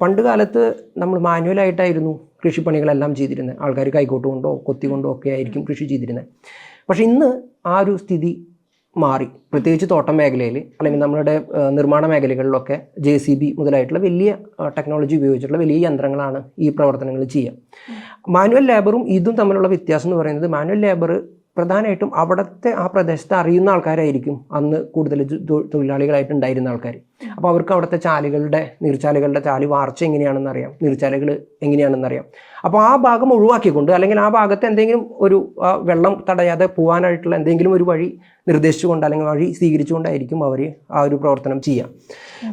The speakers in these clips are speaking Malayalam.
പണ്ട് കാലത്ത് നമ്മൾ മാനുവലായിട്ടായിരുന്നു കൃഷിപ്പണികളെല്ലാം ചെയ്തിരുന്നത്. ആൾക്കാർ കൈക്കോട്ട് കൊണ്ടോ കൊത്തി കൊണ്ടോ ഒക്കെ ആയിരിക്കും കൃഷി ചെയ്തിരുന്നത്. പക്ഷേ ഇന്ന് ആ ഒരു സ്ഥിതി മാറി. പ്രത്യേകിച്ച് തോട്ടം മേഖലയിൽ അല്ലെങ്കിൽ നമ്മുടെ നിർമ്മാണ മേഖലകളിലൊക്കെ ജെ സി ബി മുതലായിട്ടുള്ള വലിയ ടെക്നോളജി ഉപയോഗിച്ചിട്ടുള്ള വലിയ യന്ത്രങ്ങളാണ് ഈ പ്രവർത്തനങ്ങൾ ചെയ്യുക. മാനുവൽ ലേബറും ഇതും തമ്മിലുള്ള വ്യത്യാസം എന്ന് പറയുന്നത് മാനുവൽ ലേബർ പ്രധാനമായിട്ടും അവിടുത്തെ ആ പ്രദേശത്ത് അറിയുന്ന ആൾക്കാരായിരിക്കും അന്ന് കൂടുതൽ തൊഴിലാളികളായിട്ട് ഉണ്ടായിരുന്ന ആൾക്കാർ അപ്പോൾ അവർക്ക് അവിടുത്തെ ചാലുകളുടെ നീർച്ചാലുകളുടെ ചാലു വാർച്ച എങ്ങനെയാണെന്ന് അറിയാം. നീർച്ചാലുകൾ എങ്ങനെയാണെന്ന് അറിയാം. അപ്പോൾ ആ ഭാഗം ഒഴിവാക്കിക്കൊണ്ട് അല്ലെങ്കിൽ ആ ഭാഗത്ത് എന്തെങ്കിലും ഒരു വെള്ളം തടയാതെ പോകാനായിട്ടുള്ള എന്തെങ്കിലും ഒരു വഴി നിർദ്ദേശിച്ചുകൊണ്ട് അല്ലെങ്കിൽ വഴി സ്വീകരിച്ചുകൊണ്ടായിരിക്കും അവർ ആ ഒരു പ്രവർത്തനം ചെയ്യുക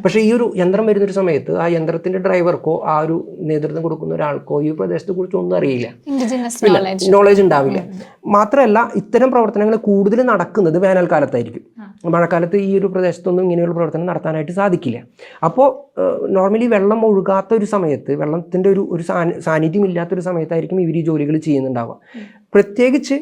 പക്ഷേ ഈ ഒരു യന്ത്രം വരുന്നൊരു സമയത്ത് ആ യന്ത്രത്തിന്റെ ഡ്രൈവർക്കോ ആ ഒരു നേതൃത്വം കൊടുക്കുന്ന ഒരാൾക്കോ ഈ പ്രദേശത്തെ കുറിച്ച് ഒന്നും അറിയില്ല. നോളേജ് ഉണ്ടാവില്ല. മാത്രമല്ല ഇത്തരം പ്രവർത്തനങ്ങൾ കൂടുതൽ നടക്കുന്നത് വേനൽക്കാലത്തായിരിക്കും. മഴക്കാലത്ത് ഈ ഒരു പ്രദേശത്തൊന്നും ഇങ്ങനെയുള്ള പ്രവർത്തനം നടത്താനായിട്ട് സാധിക്കില്ല. അപ്പോൾ നോർമലി വെള്ളം ഒഴുകാത്ത ഒരു സമയത്ത് വെള്ളത്തിന്റെ ഒരു ഒരു സാന്നിധ്യം ഇല്ലാത്തൊരു സമയത്തായിരിക്കും ഇവർ ഈ ജോലികൾ ചെയ്യുന്നുണ്ടാവുക. പ്രത്യേകിച്ച്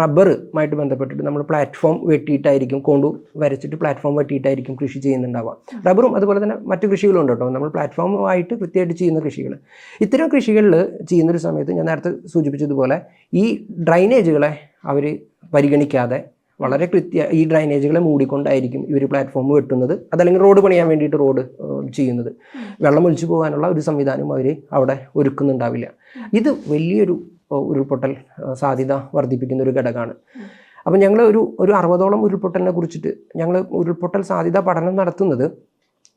റബ്ബറുമായിട്ട് ബന്ധപ്പെട്ടിട്ട് നമ്മൾ പ്ലാറ്റ്ഫോം വെട്ടിയിട്ടായിരിക്കും കൊണ്ടു വരച്ചിട്ട് പ്ലാറ്റ്ഫോം വെട്ടിയിട്ടായിരിക്കും കൃഷി ചെയ്യുന്നുണ്ടാവുക. റബ്ബറും അതുപോലെ തന്നെ മറ്റു കൃഷികളും ഉണ്ട് കേട്ടോ. നമ്മൾ പ്ലാറ്റ്ഫോമുമായിട്ട് കൃത്യമായിട്ട് ചെയ്യുന്ന കൃഷികൾ ഇത്തരം കൃഷികളിൽ ചെയ്യുന്നൊരു സമയത്ത് ഞാൻ നേരത്തെ സൂചിപ്പിച്ചതുപോലെ ഈ ഡ്രൈനേജുകളെ അവർ പരിഗണിക്കാതെ വളരെ കൃത്യ ഈ ഡ്രൈനേജുകളെ മൂടിക്കൊണ്ടായിരിക്കും ഇവർ പ്ലാറ്റ്ഫോം വെട്ടുന്നത്. അതല്ലെങ്കിൽ റോഡ് പണിയാൻ വേണ്ടിയിട്ട് റോഡ് ചെയ്യുന്നത്. വെള്ളം ഒഴിച്ചു പോകാനുള്ള ഒരു സംവിധാനം അവർ അവിടെ ഒരുക്കുന്നുണ്ടാവില്ല. ഇത് വലിയൊരു ഉരുൾപൊട്ടൽ സാധ്യത വർദ്ധിപ്പിക്കുന്ന ഒരു ഘടകമാണ്. അപ്പം ഞങ്ങൾ ഒരു ഒരു അറുപതോളം ഉരുൾപൊട്ടലിനെ കുറിച്ചിട്ട് ഞങ്ങൾ ഉരുൾപൊട്ടൽ സാധ്യത പഠനം നടത്തുന്നത്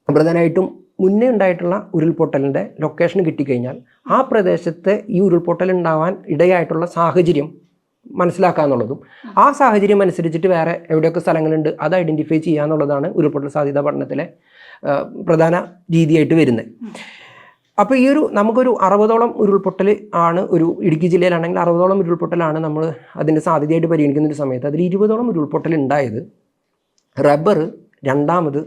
പ്രധാനമായിട്ടും മുന്നേ ഉണ്ടായിട്ടുള്ള ഉരുൾപൊട്ടലിന്റെ ലൊക്കേഷൻ കിട്ടിക്കഴിഞ്ഞാൽ ആ പ്രദേശത്തെ ഈ ഉരുൾപൊട്ടൽ ഉണ്ടാവാൻ ഇടയായിട്ടുള്ള സാഹചര്യം മനസ്സിലാക്കുക എന്നുള്ളതും ആ സാഹചര്യം അനുസരിച്ചിട്ട് വേറെ എവിടെയൊക്കെ സ്ഥലങ്ങളുണ്ട് അത് ഐഡന്റിഫൈ ചെയ്യുക എന്നുള്ളതാണ് ഉരുൾപൊട്ടൽ സാധ്യത പഠനത്തിലെ പ്രധാന രീതിയായിട്ട് വരുന്നത്. അപ്പോൾ ഈ ഒരു നമുക്കൊരു അറുപതോളം ഉരുൾപൊട്ടൽ ആണ് ഒരു ഇടുക്കി ജില്ലയിലാണെങ്കിൽ അറുപതോളം ഉരുൾപൊട്ടലാണ് നമ്മൾ അതിന്റെ സാധ്യതയായിട്ട് പരിഗണിക്കുന്ന ഒരു സമയത്ത്. അതിൽ ഇരുപതോളം ഉരുൾപൊട്ടൽ ഉണ്ടായത് റബ്ബർ രണ്ടാമത്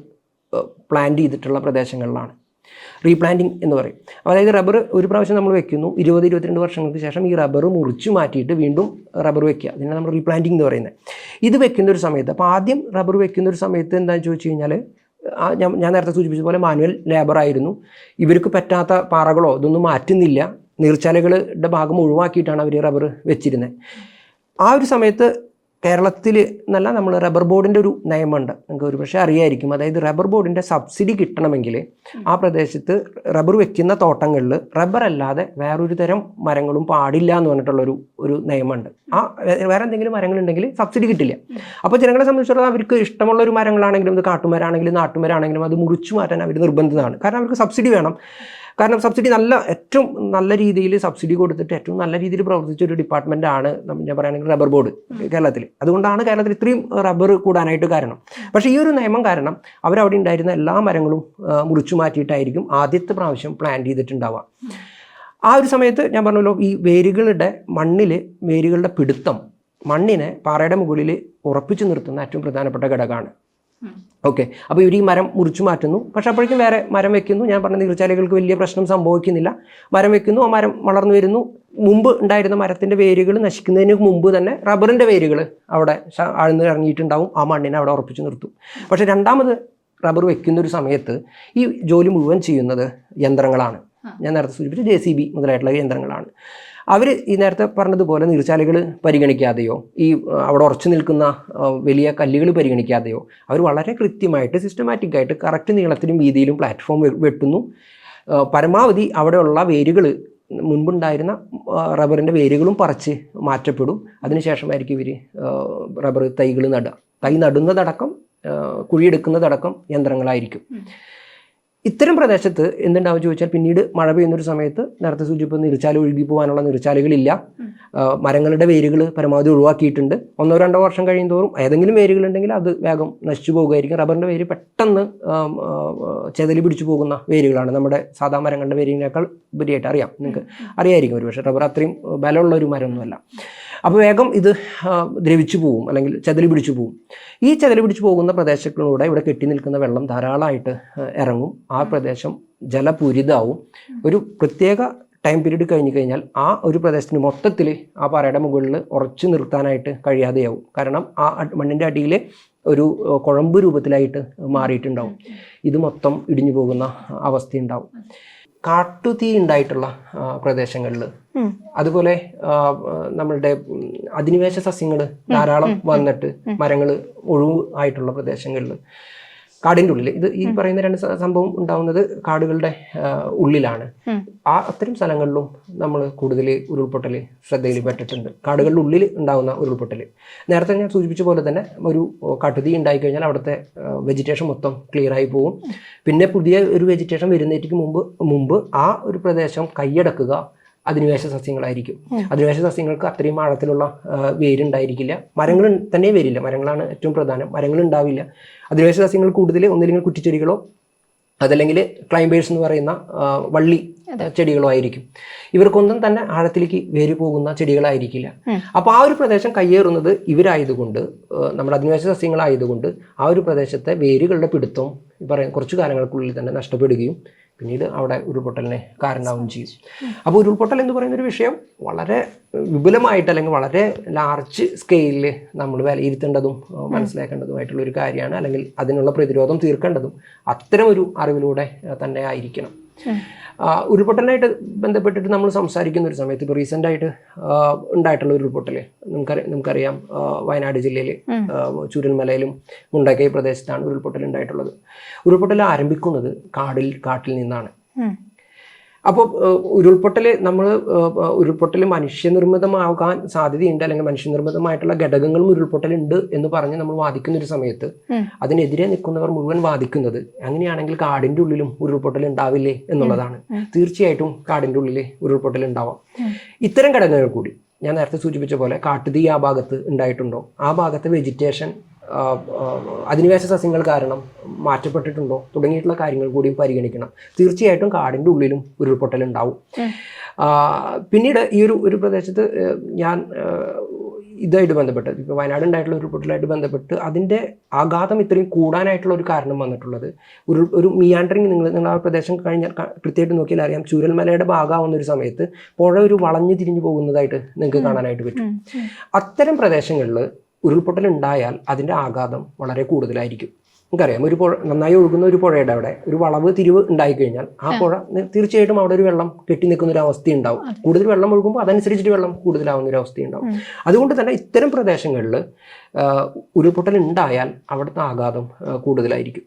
പ്ലാന്റ് ചെയ്തിട്ടുള്ള പ്രദേശങ്ങളിലാണ്. റീപ്ലാന്റിംഗ് എന്ന് പറയും. അതായത് റബ്ബർ ഒരു പ്രാവശ്യം നമ്മൾ വെക്കുന്നു ഇരുപത് ഇരുപത്തിരണ്ട് വർഷങ്ങൾക്ക് ശേഷം ഈ റബ്ബർ മുറിച്ചു മാറ്റിയിട്ട് വീണ്ടും റബ്ബർ വെക്കുക. അതിനാണ് നമ്മൾ റീപ്ലാന്റിംഗ് എന്ന് പറയുന്നത്. ഇത് വെക്കുന്ന ഒരു സമയത്ത് അപ്പോൾ ആദ്യം റബ്ബർ വെക്കുന്ന ഒരു സമയത്ത് എന്താണെന്ന് ചോദിച്ചു കഴിഞ്ഞാൽ ഞാൻ ഞാൻ നേരത്തെ സൂചിപ്പിച്ച പോലെ മാനുവൽ ലേബർ ആയിരുന്നു. ഇവർക്ക് പറ്റാത്ത പാറകളോ ഇതൊന്നും മാറ്റുന്നില്ല. നീർച്ചാലുകളുടെ ഭാഗം ഒഴിവാക്കിയിട്ടാണ് അവർ റബ്ബർ വെച്ചിരുന്നത്. ആ ഒരു സമയത്ത് കേരളത്തിൽ എന്നല്ല നമ്മൾ റബ്ബർ ബോർഡിന്റെ ഒരു നിയമമുണ്ട്. നിങ്ങൾക്ക് ഒരു പക്ഷേ അറിയായിരിക്കും. അതായത് റബ്ബർ ബോർഡിന്റെ സബ്സിഡി കിട്ടണമെങ്കിൽ ആ പ്രദേശത്ത് റബ്ബർ വെക്കുന്ന തോട്ടങ്ങളിൽ റബ്ബർ അല്ലാതെ വേറൊരു തരം മരങ്ങളും പാടില്ല എന്ന് പറഞ്ഞിട്ടുള്ളൊരു ഒരു നിയമമുണ്ട്. ആ വേറെ എന്തെങ്കിലും മരങ്ങളുണ്ടെങ്കിൽ സബ്സിഡി കിട്ടില്ല. അപ്പോൾ ജനങ്ങളെ സംബന്ധിച്ചിടത്തോളം അവർക്ക് ഇഷ്ടമുള്ള ഒരു മരങ്ങളാണെങ്കിലും ഇത് കാട്ടുമരാണെങ്കിലും നാട്ടുമരാണെങ്കിലും അത് മുറിച്ചു മാറ്റാൻ അവർ നിർബന്ധിതമാണ്. കാരണം അവർക്ക് സബ്സിഡി വേണം. കാരണം സബ്സിഡി നല്ല ഏറ്റവും നല്ല രീതിയിൽ സബ്സിഡി കൊടുത്തിട്ട് ഏറ്റവും നല്ല രീതിയിൽ പ്രവർത്തിച്ച ഒരു ഡിപ്പാർട്ട്മെന്റ് ആണ് ഞാൻ പറയുകയാണെങ്കിൽ റബ്ബർ ബോർഡ് കേരളത്തിൽ. അതുകൊണ്ടാണ് കേരളത്തിൽ ഇത്രയും റബ്ബർ കൂടാനായിട്ട് കാരണം. പക്ഷേ ഈ ഒരു നിയമം കാരണം അവരവിടെ ഉണ്ടായിരുന്ന എല്ലാ മരങ്ങളും മുറിച്ചു മാറ്റിയിട്ടായിരിക്കും ആദ്യത്തെ പ്രാവശ്യം പ്ലാൻ ചെയ്തിട്ടുണ്ടാവുക. ആ ഒരു സമയത്ത് ഞാൻ പറഞ്ഞല്ലോ ഈ വേരുകളുടെ മണ്ണിൽ വേരുകളുടെ പിടുത്തം മണ്ണിനെ പാറയുടെ മുകളിൽ ഉറപ്പിച്ചു നിർത്തുന്ന ഏറ്റവും പ്രധാനപ്പെട്ട ഘടകമാണ്. ഓക്കെ. അപ്പോൾ ഇവർ ഈ മരം മുറിച്ചു മാറ്റുന്നു. പക്ഷേ അപ്പോഴേക്കും വേറെ മരം വെക്കുന്നു. ഞാൻ പറഞ്ഞ നീർച്ചാലുകൾക്ക് വലിയ പ്രശ്നം സംഭവിക്കുന്നില്ല. മരം വെക്കുന്നു. ആ മരം വളർന്നു വരുന്നു. മുമ്പ് ഉണ്ടായിരുന്ന മരത്തിന്റെ വേരുകൾ നശിക്കുന്നതിന് മുമ്പ് തന്നെ റബ്ബറിന്റെ വേരുകൾ അവിടെ ആഴ്ന്ന് ഇറങ്ങിയിട്ടുണ്ടാവും. ആ മണ്ണിനെ അവിടെ ഉറപ്പിച്ച് നിർത്തും. പക്ഷേ രണ്ടാമത് റബ്ബർ വെക്കുന്ന ഒരു സമയത്ത് ഈ ജോലി മുഴുവൻ ചെയ്യുന്നത് യന്ത്രങ്ങളാണ്. ഞാൻ നേരത്തെ സൂചിപ്പിച്ച ജെ സി ബി മുതലായിട്ടുള്ള യന്ത്രങ്ങളാണ് അവർ ഈ നേരത്തെ പറഞ്ഞതുപോലെ നീർച്ചാലുകൾ പരിഗണിക്കാതെയോ ഈ അവിടെ ഉറച്ചു നിൽക്കുന്ന വലിയ കല്ലുകൾ പരിഗണിക്കാതെയോ അവർ വളരെ കൃത്യമായിട്ട് സിസ്റ്റമാറ്റിക് ആയിട്ട് കറക്റ്റ് നീളത്തിലും വീതിയിലും പ്ലാറ്റ്ഫോം വെട്ടുന്നു. പരമാവധി അവിടെയുള്ള വേരുകൾ മുൻപുണ്ടായിരുന്ന റബ്ബറിന്റെ വേരുകളും പറിച്ച് മാറ്റപ്പെടും. അതിനുശേഷമായിരിക്കും ഇവർ റബ്ബർ തൈകൾ നടുക. തൈ നടുന്നതടക്കം കുഴിയെടുക്കുന്നതടക്കം യന്ത്രങ്ങളായിരിക്കും. ഇത്തരം പ്രദേശത്ത് എന്തുണ്ടാവും ചോദിച്ചാൽ പിന്നീട് മഴ പെയ്യുന്ന ഒരു സമയത്ത് നേരത്തെ സൂചിപ്പിച്ച നീർച്ചാൽ ഒഴുകി പോകാനുള്ള നീർച്ചാലുകളില്ല മരങ്ങളുടെ വേരുകൾ പരമാവധി ഒഴിവാക്കിയിട്ടുണ്ട്. ഒന്നോ രണ്ടോ വർഷം കഴിയുന്തോറും ഏതെങ്കിലും വേരുകളുണ്ടെങ്കിൽ അത് വേഗം നശിച്ചു പോകുമായിരിക്കും. റബ്ബറിന്റെ വേര് പെട്ടെന്ന് ചെതലി പിടിച്ചു പോകുന്ന വേരുകളാണ്. നമ്മുടെ സാധാ മരങ്ങളുടെ വേരിനേക്കാൾ ഉപരിയായിട്ട് അറിയാം. നിങ്ങൾക്ക് അറിയായിരിക്കും ഒരു പക്ഷേ റബ്ബർ അത്രയും ബലമുള്ള ഒരു മരമൊന്നുമല്ല. അപ്പോൾ വേഗം ഇത് ദ്രവിച്ചു പോകും അല്ലെങ്കിൽ ചതലി പിടിച്ചു പോകും ഈ ചതലി പിടിച്ചു പോകുന്ന പ്രദേശങ്ങളിലൂടെ ഇവിടെ കെട്ടി നിൽക്കുന്ന വെള്ളം ധാരാളമായിട്ട് ഇറങ്ങും. ആ പ്രദേശം ജലപൂരിതാവും. ഒരു പ്രത്യേക ടൈം പീരീഡ് കഴിഞ്ഞ് കഴിഞ്ഞാൽ ആ ഒരു പ്രദേശത്തിന് മൊത്തത്തിൽ ആ പാറയുടെ മുകളിൽ ഉറച്ചു നിർത്താനായിട്ട് കഴിയാതെയാവും. കാരണം ആ മണ്ണിന്റെ അടിയിൽ ഒരു കുഴമ്പ് രൂപത്തിലായിട്ട് മാറിയിട്ടുണ്ടാവും. ഇത് മൊത്തം ഇടിഞ്ഞു പോകുന്ന അവസ്ഥയുണ്ടാവും. കാട്ടുതീ ഉണ്ടായിട്ടുള്ള പ്രദേശങ്ങളിൽ അതുപോലെ നമ്മളുടെ അധിനിവേശ സസ്യങ്ങൾ ധാരാളം വന്നിട്ട് മരങ്ങൾ ഒഴിവ് ആയിട്ടുള്ള പ്രദേശങ്ങളിൽ കാടിന്റെ ഉള്ളിൽ ഇത് ഈ പറയുന്ന രണ്ട് സംഭവം ഉണ്ടാവുന്നത് കാടുകളുടെ ഉള്ളിലാണ്. ആ അത്തരം സ്ഥലങ്ങളിലും നമ്മൾ കൂടുതൽ ഉരുൾപൊട്ടൽ ശ്രദ്ധയിൽ പെട്ടിട്ടുണ്ട്. കാടുകളുടെ ഉള്ളിൽ ഉണ്ടാകുന്ന ഉരുൾപൊട്ടൽ നേരത്തെ ഞാൻ സൂചിപ്പിച്ച പോലെ തന്നെ ഒരു കട്ടുതി ഉണ്ടായിക്കഴിഞ്ഞാൽ അവിടുത്തെ വെജിറ്റേഷൻ മൊത്തം ക്ലിയർ ആയി പോകും പിന്നെ പുതിയ ഒരു വെജിറ്റേഷൻ വരുന്നതിന് മുമ്പ് മുമ്പ് ആ ഒരു പ്രദേശം കൈയടക്കുക അധിനിവേശ സസ്യങ്ങളായിരിക്കും. അധിനിവേശ സസ്യങ്ങൾക്ക് അത്രയും ആഴത്തിലുള്ള വേരുണ്ടായിരിക്കില്ല. മരങ്ങൾ തന്നെ വേരില്ല. മരങ്ങളാണ് ഏറ്റവും പ്രധാനം. മരങ്ങൾ ഉണ്ടാവില്ല അധിനിവേശ സസ്യങ്ങൾ കൂടുതൽ ഒന്നില്ലെങ്കിൽ കുറ്റിച്ചെടികളോ അതല്ലെങ്കിൽ ക്ലൈംബേഴ്സ് എന്ന് പറയുന്ന വള്ളി ചെടികളോ ആയിരിക്കും. ഇവർക്കൊന്നും തന്നെ ആഴത്തിലേക്ക് വേര് പോകുന്ന ചെടികളായിരിക്കില്ല. അപ്പോൾ ആ ഒരു പ്രദേശം കയ്യേറുന്നത് ഇവരായതുകൊണ്ട് നമ്മുടെ അധിനിവേശ സസ്യങ്ങളായതുകൊണ്ട് ആ ഒരു പ്രദേശത്തെ വേരുകളുടെ പിടുത്തവും ഈ പറയുന്ന കുറച്ച് കാലങ്ങൾക്കുള്ളിൽ തന്നെ നഷ്ടപ്പെടുകയും പിന്നീട് അവിടെ ഉരുൾപൊട്ടലിനെ കാരണമാവുകയും ചെയ്യും. അപ്പോൾ ഉരുൾപൊട്ടൽ എന്ന് പറയുന്ന ഒരു വിഷയം വളരെ വിപുലമായിട്ട് അല്ലെങ്കിൽ വളരെ ലാർജ് സ്കെയിലിൽ നമ്മൾ വിലയിരുത്തേണ്ടതും മനസ്സിലാക്കേണ്ടതുമായിട്ടുള്ള ഒരു കാര്യമാണ്. അല്ലെങ്കിൽ അതിനുള്ള പ്രതിരോധം തീർക്കേണ്ടതും അത്തരം ഒരു അറിവിലൂടെ തന്നെ ആയിരിക്കണം. ആ, ഉരുൾപൊട്ടലിനായിട്ട് ബന്ധപ്പെട്ടിട്ട് നമ്മൾ സംസാരിക്കുന്ന ഒരു സമയത്ത് ഇപ്പോൾ റീസെന്റ് ആയിട്ട് ഉണ്ടായിട്ടുള്ള ഒരു ഉരുൾപൊട്ടൽ നമുക്കറിയാം. നമുക്കറിയാം വയനാട് ജില്ലയിൽ ചുരൽമലയിലും മുണ്ടക്കൈ പ്രദേശത്താണ് ഉരുൾപൊട്ടൽ ഉണ്ടായിട്ടുള്ളത് ഉരുൾപൊട്ടൽ ആരംഭിക്കുന്നത് കാടിൽ കാട്ടിൽ നിന്നാണ്. അപ്പോൾ ഉരുൾപൊട്ടൽ നമ്മൾ ഉരുൾപൊട്ടൽ മനുഷ്യനിർമ്മിതമാകാൻ സാധ്യതയുണ്ട് അല്ലെങ്കിൽ മനുഷ്യനിർമ്മിതമായിട്ടുള്ള ഘടകങ്ങളും ഉരുൾപൊട്ടലുണ്ട് എന്ന് പറഞ്ഞ് നമ്മൾ വാദിക്കുന്ന ഒരു സമയത്ത് അതിനെതിരെ നിൽക്കുന്നവർ മുഴുവൻ വാദിക്കുന്നത് അങ്ങനെയാണെങ്കിൽ കാടിന്റെ ഉള്ളിലും ഉരുൾപൊട്ടൽ ഉണ്ടാവില്ലേ എന്നുള്ളതാണ്. തീർച്ചയായിട്ടും കാടിന്റെ ഉള്ളിൽ ഉരുൾപൊട്ടൽ ഉണ്ടാവാം. ഇത്തരം ഘടകങ്ങൾ കൂടി ഞാൻ നേരത്തെ സൂചിപ്പിച്ച പോലെ കാട്ടുതീ ആ ഭാഗത്ത് ഉണ്ടായിട്ടുണ്ടോ? ആ ഭാഗത്തെ വെജിറ്റേഷൻ അധിനിവേശ സസ്യങ്ങൾ കാരണം മാറ്റപ്പെട്ടിട്ടുണ്ടോ തുടങ്ങിയിട്ടുള്ള കാര്യങ്ങൾ കൂടിയും പരിഗണിക്കണം. തീർച്ചയായിട്ടും കാടിന്റെ ഉള്ളിലും ഉരുൾപൊട്ടൽ ഉണ്ടാവും പിന്നീട് ഈ ഒരു ഒരു പ്രദേശത്ത് ഞാൻ ഇതായിട്ട് ബന്ധപ്പെട്ട് ഇപ്പോൾ വയനാട് ഉണ്ടായിട്ടുള്ള ഉരുൾപൊട്ടലായിട്ട് ബന്ധപ്പെട്ട് അതിന്റെ ആഘാതം ഇത്രയും കൂടാനായിട്ടുള്ള ഒരു കാരണം വന്നിട്ടുള്ളത് ഒരു ഒരു മിയാൻഡറിങ് നിങ്ങൾ നിങ്ങൾ ആ പ്രദേശം കഴിഞ്ഞാൽ ക- കൃത്യമായിട്ട് നോക്കിയാൽ അറിയാം. ചൂരൽമലയുടെ ഭാഗമാവുന്ന ഒരു സമയത്ത് പുഴ ഒരു വളഞ്ഞു തിരിഞ്ഞു പോകുന്നതായിട്ട് നിങ്ങൾക്ക് കാണാനായിട്ട് പറ്റും. അത്തരം പ്രദേശങ്ങളിൽ ഉരുൾപൊട്ടൽ ഉണ്ടായാൽ അതിന്റെ ആഘാതം വളരെ കൂടുതലായിരിക്കും. നമുക്കറിയാം ഒരു പുഴ നന്നായി ഒഴുകുന്ന ഒരു പുഴയുടെ അവിടെ ഒരു വളവ് തിരിവ് ഉണ്ടായിക്കഴിഞ്ഞാൽ ആ പുഴ തീർച്ചയായിട്ടും അവിടെ ഒരു വെള്ളം കെട്ടി നിൽക്കുന്ന ഒരു അവസ്ഥ ഉണ്ടാവും കൂടുതൽ വെള്ളം ഒഴുകുമ്പോൾ അതനുസരിച്ചിട്ട് വെള്ളം കൂടുതലാവുന്ന ഒരു അവസ്ഥ ഉണ്ടാവും അതുകൊണ്ട് തന്നെ ഇത്തരം പ്രദേശങ്ങളിൽ ഉരുൾപൊട്ടൽ ഉണ്ടായാൽ അവിടുത്തെ ആഘാതം കൂടുതലായിരിക്കും.